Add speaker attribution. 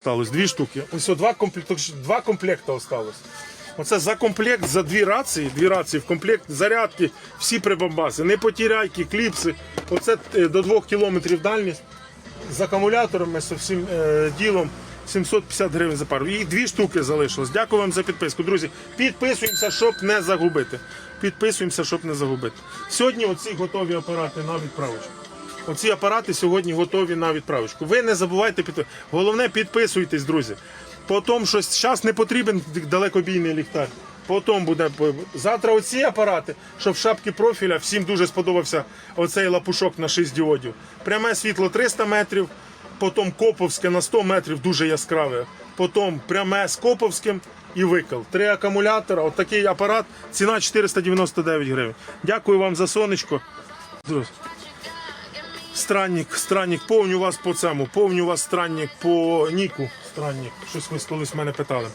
Speaker 1: Осталось дві штуки. Ось два комплекти, два комплекти осталось. Оце за комплект, за дві рації, дві рації в комплект, зарядки, всі прибамбаси, не потіряйки, кліпси. Оце е, до 2 кілометрів дальність з акумуляторами, з всім е, ділом 750 гривень за пару. І дві штуки залишилось. Дякую вам за підписку. Друзі, підписуємося, щоб не загубити. Підписуємося, щоб не загубити. Сьогодні оці готові апарати на відправочку. Оці апарати сьогодні готові на відправочку. Ви не забувайте під... Головне, підписуйтесь, друзі. Потім щось зараз не потрібен далекобійний ліхтар. Потім буде завтра оці апарати, щоб шапки профіля всім дуже сподобався оцей лапушок на 6 діодів. Пряме світло 300 метрів, потім коповське на 100 метрів дуже яскраве. Потім пряме з коповським і викл. Три акумулятора, отакий апарат, ціна 499 гривень. Дякую вам за сонечко. Странник, странник, повню вас по цьому, повню вас странник по Ніку. Странник. Щось ви колись мене питали.